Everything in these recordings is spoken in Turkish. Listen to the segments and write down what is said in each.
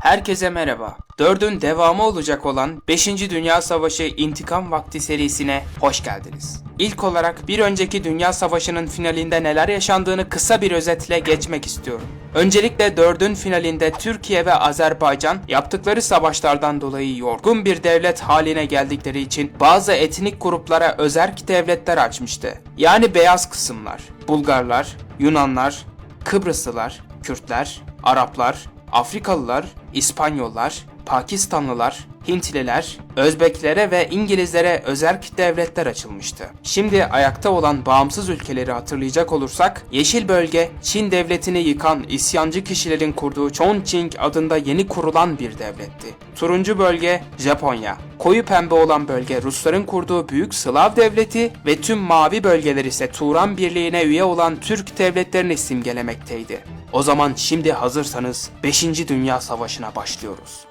Herkese merhaba. Dördün devamı olacak olan 5. Dünya Savaşı İntikam Vakti serisine hoş geldiniz. İlk olarak bir önceki Dünya Savaşı'nın finalinde neler yaşandığını kısa bir özetle geçmek istiyorum. Öncelikle dördün finalinde Türkiye ve Azerbaycan yaptıkları savaşlardan dolayı yorgun bir devlet haline geldikleri için bazı etnik gruplara özerk devletler açmıştı. Yani beyaz kısımlar, Bulgarlar, Yunanlar, Kıbrıslılar, Kürtler, Araplar, Afrikalılar, İspanyollar, Pakistanlılar, Hintliler, Özbeklere ve İngilizlere özerk devletler açılmıştı. Şimdi ayakta olan bağımsız ülkeleri hatırlayacak olursak, Yeşil Bölge, Çin devletini yıkan isyancı kişilerin kurduğu Chongqing adında yeni kurulan bir devletti. Turuncu bölge, Japonya. Koyu pembe olan bölge Rusların kurduğu Büyük Slav Devleti ve tüm mavi bölgeler ise Turan Birliği'ne üye olan Türk devletlerini simgelemekteydi. O zaman şimdi hazırsanız 5. Dünya Savaşı'na başlıyoruz.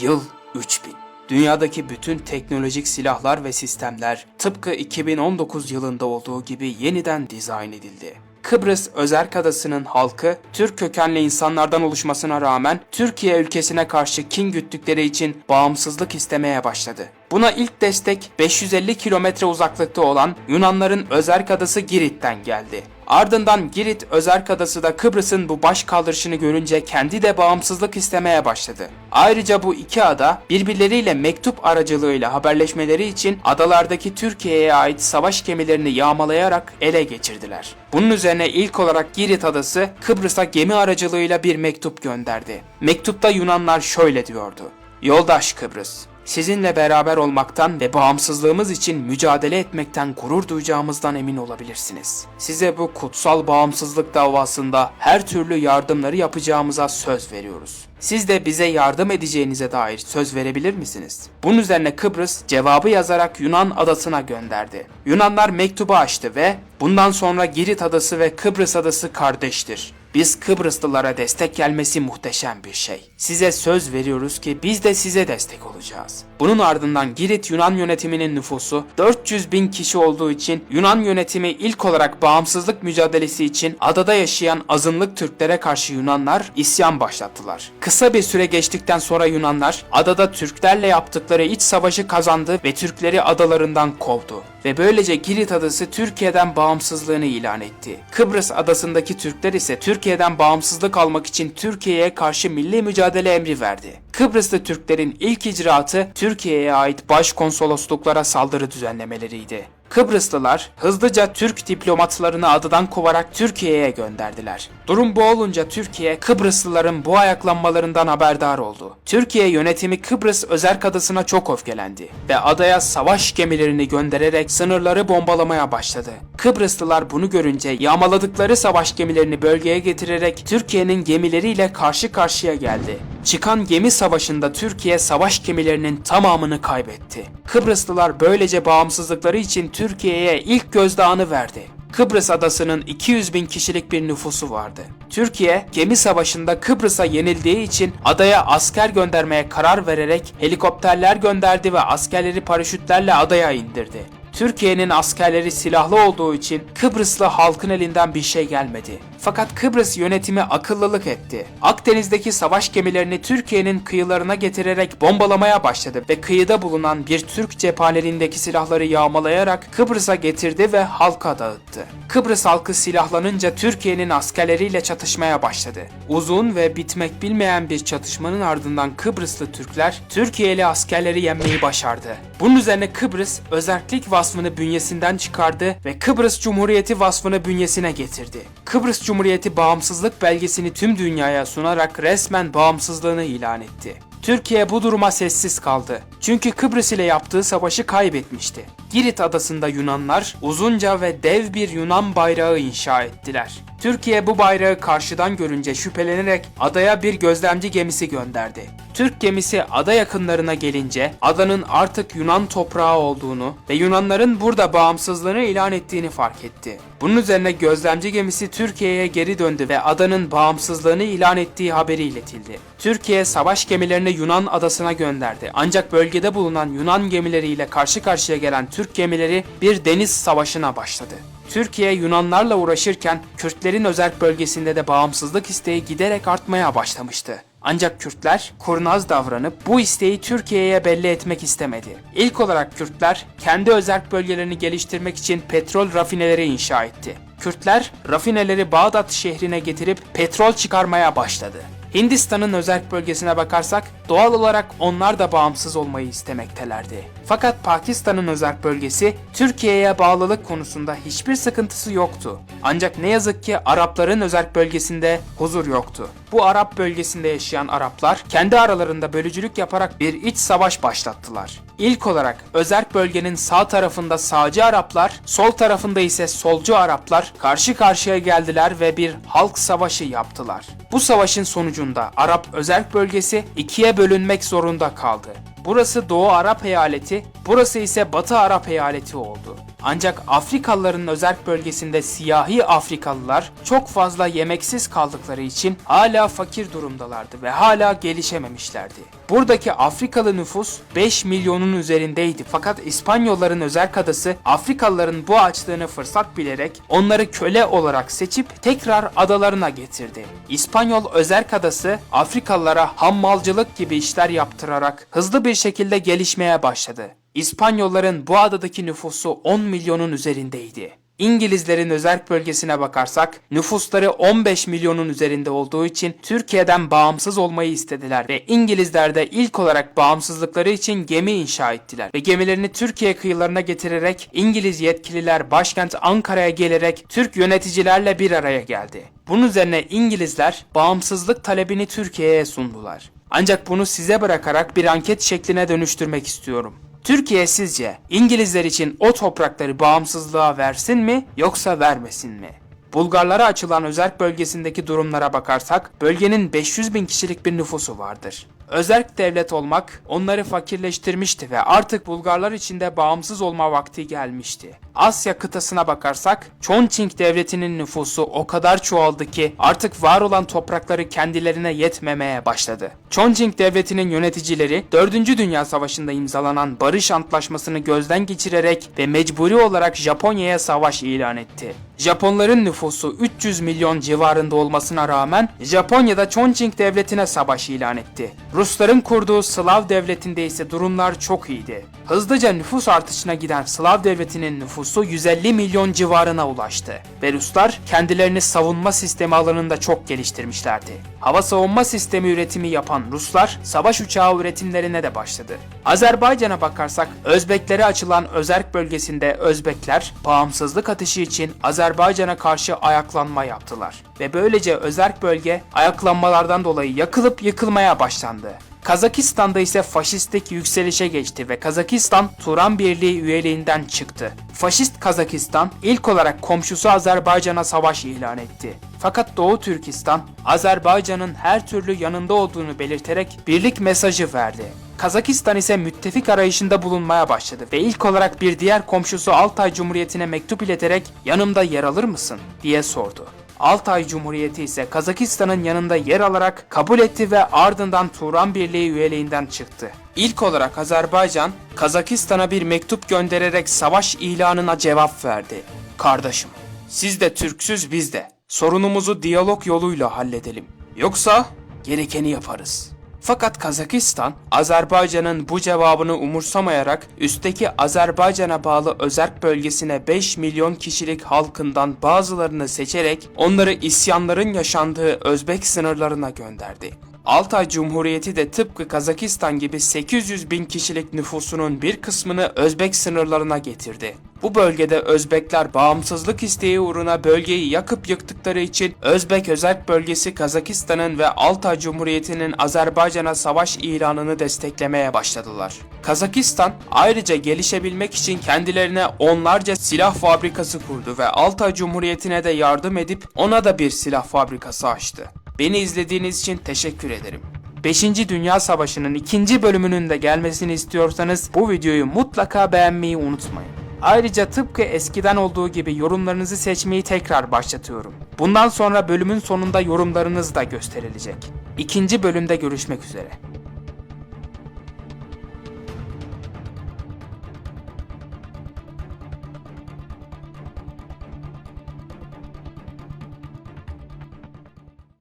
Yıl 3000. Dünyadaki bütün teknolojik silahlar ve sistemler tıpkı 2019 yılında olduğu gibi yeniden dizayn edildi. Kıbrıs Özerk Adası'nın halkı Türk kökenli insanlardan oluşmasına rağmen Türkiye ülkesine karşı kin güttükleri için bağımsızlık istemeye başladı. Buna ilk destek 550 kilometre uzaklıkta olan Yunanların Özerk Adası Girit'ten geldi. Ardından Girit Özerk Adası da Kıbrıs'ın bu baş kaldırışını görünce kendi de bağımsızlık istemeye başladı. Ayrıca bu iki ada birbirleriyle mektup aracılığıyla haberleşmeleri için adalardaki Türkiye'ye ait savaş gemilerini yağmalayarak ele geçirdiler. Bunun üzerine ilk olarak Girit Adası Kıbrıs'a gemi aracılığıyla bir mektup gönderdi. Mektupta Yunanlar şöyle diyordu. Yoldaş Kıbrıs, Sizinle beraber olmaktan ve bağımsızlığımız için mücadele etmekten gurur duyacağımızdan emin olabilirsiniz. Size bu kutsal bağımsızlık davasında her türlü yardımları yapacağımıza söz veriyoruz. Siz de bize yardım edeceğinize dair söz verebilir misiniz? Bunun üzerine Kıbrıs cevabı yazarak Yunan adasına gönderdi. Yunanlar mektubu açtı ve bundan sonra Girit adası ve Kıbrıs adası kardeştir. Biz Kıbrıslılara destek gelmesi muhteşem bir şey. Size söz veriyoruz ki biz de size destek olacağız. Bunun ardından Girit Yunan yönetiminin nüfusu 400 bin kişi olduğu için Yunan yönetimi ilk olarak bağımsızlık mücadelesi için adada yaşayan azınlık Türklere karşı Yunanlar isyan başlattılar. Kısa bir süre geçtikten sonra Yunanlar adada Türklerle yaptıkları iç savaşı kazandı ve Türkleri adalarından kovdu ve böylece Girit adası Türkiye'den bağımsızlığını ilan etti. Kıbrıs adasındaki Türkler ise Türkiye'den bağımsızlık almak için Türkiye'ye karşı milli mücadele emri verdi. Kıbrıslı Türklerin ilk icraatı Türkiye'ye ait başkonsolosluklara saldırı düzenlemeleriydi. Kıbrıslılar hızlıca Türk diplomatlarını adadan kovarak Türkiye'ye gönderdiler. Durum bu olunca Türkiye Kıbrıslıların bu ayaklanmalarından haberdar oldu. Türkiye yönetimi Kıbrıs Özerk Adası'na çok öfkelendi ve adaya savaş gemilerini göndererek sınırları bombalamaya başladı. Kıbrıslılar bunu görünce yağmaladıkları savaş gemilerini bölgeye getirerek Türkiye'nin gemileriyle karşı karşıya geldi. Çıkan gemi savaşında Türkiye savaş gemilerinin tamamını kaybetti. Kıbrıslılar böylece bağımsızlıkları için Türkiye'ye ilk gözdağını verdi. Kıbrıs adasının 200 bin kişilik bir nüfusu vardı. Türkiye gemi savaşında Kıbrıs'a yenildiği için adaya asker göndermeye karar vererek helikopterler gönderdi ve askerleri paraşütlerle adaya indirdi. Türkiye'nin askerleri silahlı olduğu için Kıbrıslı halkın elinden bir şey gelmedi. Fakat Kıbrıs yönetimi akıllılık etti. Akdeniz'deki savaş gemilerini Türkiye'nin kıyılarına getirerek bombalamaya başladı ve kıyıda bulunan bir Türk cephanelerindeki silahları yağmalayarak Kıbrıs'a getirdi ve halka dağıttı. Kıbrıs halkı silahlanınca Türkiye'nin askerleriyle çatışmaya başladı. Uzun ve bitmek bilmeyen bir çatışmanın ardından Kıbrıslı Türkler Türkiye'li askerleri yenmeyi başardı. Bunun üzerine Kıbrıs özerklik vasfını bünyesinden çıkardı ve Kıbrıs Cumhuriyeti vasfını bünyesine getirdi. Kıbrıs Cumhuriyeti bağımsızlık belgesini tüm dünyaya sunarak resmen bağımsızlığını ilan etti. Türkiye bu duruma sessiz kaldı. Çünkü Kıbrıs ile yaptığı savaşı kaybetmişti. Girit adasında Yunanlar uzunca ve dev bir Yunan bayrağı inşa ettiler. Türkiye bu bayrağı karşıdan görünce şüphelenerek adaya bir gözlemci gemisi gönderdi. Türk gemisi ada yakınlarına gelince adanın artık Yunan toprağı olduğunu ve Yunanların burada bağımsızlığını ilan ettiğini fark etti. Bunun üzerine gözlemci gemisi Türkiye'ye geri döndü ve adanın bağımsızlığını ilan ettiği haberi iletildi. Türkiye savaş gemilerini Yunan adasına gönderdi. Ancak bölgede bulunan Yunan gemileriyle karşı karşıya gelen Türk gemileri bir deniz savaşına başladı. Türkiye Yunanlarla uğraşırken Kürtlerin özerk bölgesinde de bağımsızlık isteği giderek artmaya başlamıştı. Ancak Kürtler kurnaz davranıp bu isteği Türkiye'ye belli etmek istemedi. İlk olarak Kürtler kendi özerk bölgelerini geliştirmek için petrol rafineleri inşa etti. Kürtler rafineleri Bağdat şehrine getirip petrol çıkarmaya başladı. Hindistan'ın özerk bölgesine bakarsak doğal olarak onlar da bağımsız olmayı istemektelerdi. Fakat Pakistan'ın özerk bölgesi Türkiye'ye bağlılık konusunda hiçbir sıkıntısı yoktu. Ancak ne yazık ki Arapların özerk bölgesinde huzur yoktu. Bu Arap bölgesinde yaşayan Araplar kendi aralarında bölücülük yaparak bir iç savaş başlattılar. İlk olarak özerk bölgenin sağ tarafında sağcı Araplar, sol tarafında ise solcu Araplar karşı karşıya geldiler ve bir halk savaşı yaptılar. Bu savaşın sonucunda Arap özerk bölgesi ikiye bölünmek zorunda kaldı. Burası Doğu Arap eyaleti, burası ise Batı Arap eyaleti oldu. Ancak Afrikalıların özerk bölgesinde siyahi Afrikalılar çok fazla yemeksiz kaldıkları için hala fakir durumdalardı ve hala gelişememişlerdi. Buradaki Afrikalı nüfus 5 milyonun üzerindeydi fakat İspanyolların özerk adası Afrikalıların bu açlığını fırsat bilerek onları köle olarak seçip tekrar adalarına getirdi. İspanyol özerk adası Afrikalılara hammalcılık gibi işler yaptırarak hızlı bir şekilde gelişmeye başladı. İspanyolların bu adadaki nüfusu 10 milyonun üzerindeydi. İngilizlerin özerk bölgesine bakarsak nüfusları 15 milyonun üzerinde olduğu için Türkiye'den bağımsız olmayı istediler ve İngilizler de ilk olarak bağımsızlıkları için gemi inşa ettiler ve gemilerini Türkiye kıyılarına getirerek İngiliz yetkililer başkent Ankara'ya gelerek Türk yöneticilerle bir araya geldi. Bunun üzerine İngilizler bağımsızlık talebini Türkiye'ye sundular. Ancak bunu size bırakarak bir anket şekline dönüştürmek istiyorum. Türkiye sizce İngilizler için o toprakları bağımsızlığa versin mi yoksa vermesin mi? Bulgarlara açılan özerk bölgesindeki durumlara bakarsak bölgenin 500 bin kişilik bir nüfusu vardır. Özerk devlet olmak onları fakirleştirmişti ve artık Bulgarlar için de bağımsız olma vakti gelmişti. Asya kıtasına bakarsak Chongqing devletinin nüfusu o kadar çoğaldı ki artık var olan toprakları kendilerine yetmemeye başladı. Chongqing devletinin yöneticileri 4. Dünya Savaşı'nda imzalanan barış antlaşmasını gözden geçirerek ve mecburi olarak Japonya'ya savaş ilan etti. Japonların nüfusu 300 milyon civarında olmasına rağmen Japonya'da Chongqing devletine savaş ilan etti. Rusların kurduğu Slav devletinde ise durumlar çok iyiydi. Hızlıca nüfus artışına giden Slav devletinin nüfusu 150 milyon civarına ulaştı ve Ruslar kendilerini savunma sistemi alanında çok geliştirmişlerdi. Hava savunma sistemi üretimi yapan Ruslar savaş uçağı üretimlerine de başladı. Azerbaycan'a bakarsak Özbeklere açılan Özerk bölgesinde Özbekler bağımsızlık ateşi için Azerbaycan'a karşı ayaklanma yaptılar ve böylece Özerk bölge ayaklanmalardan dolayı yakılıp yıkılmaya başlandı. Kazakistan'da ise faşistlik yükselişe geçti ve Kazakistan Turan Birliği üyeliğinden çıktı. Faşist Kazakistan ilk olarak komşusu Azerbaycan'a savaş ilan etti. Fakat Doğu Türkistan Azerbaycan'ın her türlü yanında olduğunu belirterek birlik mesajı verdi. Kazakistan ise müttefik arayışında bulunmaya başladı ve ilk olarak bir diğer komşusu Altay Cumhuriyeti'ne mektup ileterek yanımda yer alır mısın diye sordu. Altay Cumhuriyeti ise Kazakistan'ın yanında yer alarak kabul etti ve ardından Turan Birliği üyeliğinden çıktı. İlk olarak Azerbaycan, Kazakistan'a bir mektup göndererek savaş ilanına cevap verdi. Kardeşim, siz de Türksüz biz de. Sorunumuzu diyalog yoluyla halledelim. Yoksa gerekeni yaparız. Fakat Kazakistan, Azerbaycan'ın bu cevabını umursamayarak üstteki Azerbaycan'a bağlı Özerk bölgesine 5 milyon kişilik halkından bazılarını seçerek onları isyanların yaşandığı Özbek sınırlarına gönderdi. Altay Cumhuriyeti de tıpkı Kazakistan gibi 800 bin kişilik nüfusunun bir kısmını Özbek sınırlarına getirdi. Bu bölgede Özbekler bağımsızlık isteği uğruna bölgeyi yakıp yıktıkları için Özbek Özerk bölgesi Kazakistan'ın ve Altay Cumhuriyeti'nin Azerbaycan'a savaş ilanını desteklemeye başladılar. Kazakistan ayrıca gelişebilmek için kendilerine onlarca silah fabrikası kurdu ve Altay Cumhuriyeti'ne de yardım edip ona da bir silah fabrikası açtı. Beni izlediğiniz için teşekkür ederim. 5. Dünya Savaşı'nın ikinci bölümünün de gelmesini istiyorsanız bu videoyu mutlaka beğenmeyi unutmayın. Ayrıca tıpkı eskiden olduğu gibi yorumlarınızı seçmeyi tekrar başlatıyorum. Bundan sonra bölümün sonunda yorumlarınız da gösterilecek. İkinci bölümde görüşmek üzere.